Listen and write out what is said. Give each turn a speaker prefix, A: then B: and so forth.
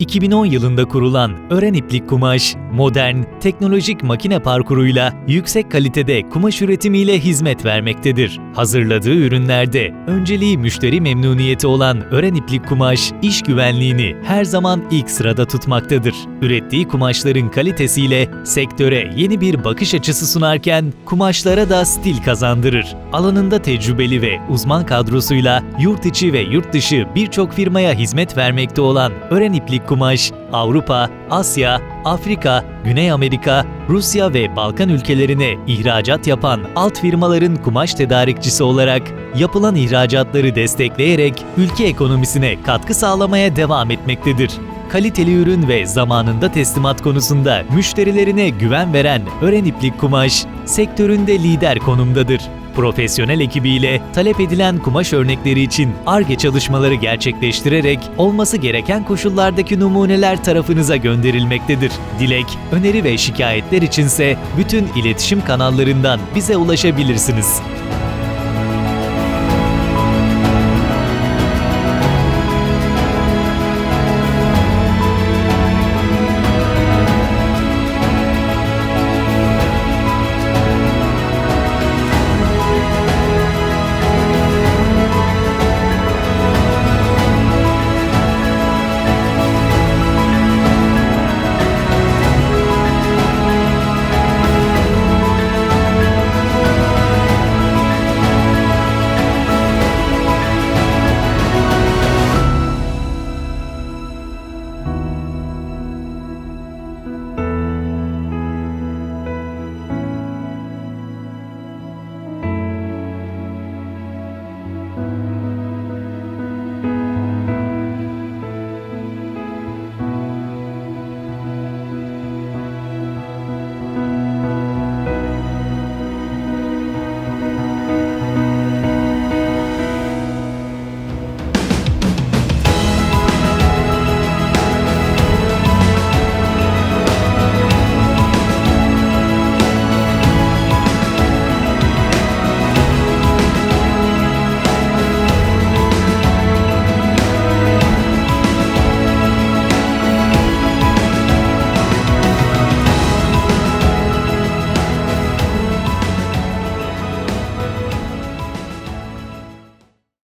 A: 2010 yılında kurulan Ören İplik Kumaş, modern, teknolojik makine parkuruyla yüksek kalitede kumaş üretimiyle hizmet vermektedir. Hazırladığı ürünlerde önceliği müşteri memnuniyeti olan Ören İplik Kumaş, iş güvenliğini her zaman ilk sırada tutmaktadır. Ürettiği kumaşların kalitesiyle sektöre yeni bir bakış açısı sunarken kumaşlara da stil kazandırır. Alanında tecrübeli ve uzman kadrosuyla yurt içi ve yurt dışı birçok firmaya hizmet vermekte olan Ören İplik Kumaş, Avrupa, Asya, Afrika, Güney Amerika, Rusya ve Balkan ülkelerine ihracat yapan alt firmaların kumaş tedarikçisi olarak yapılan ihracatları destekleyerek ülke ekonomisine katkı sağlamaya devam etmektedir. Kaliteli ürün ve zamanında teslimat konusunda müşterilerine güven veren Ören İplik Kumaş, sektöründe lider konumdadır. Profesyonel ekibiyle talep edilen kumaş örnekleri için ARGE çalışmaları gerçekleştirerek olması gereken koşullardaki numuneler tarafınıza gönderilmektedir. Dilek, öneri ve şikayetler içinse bütün iletişim kanallarından bize ulaşabilirsiniz.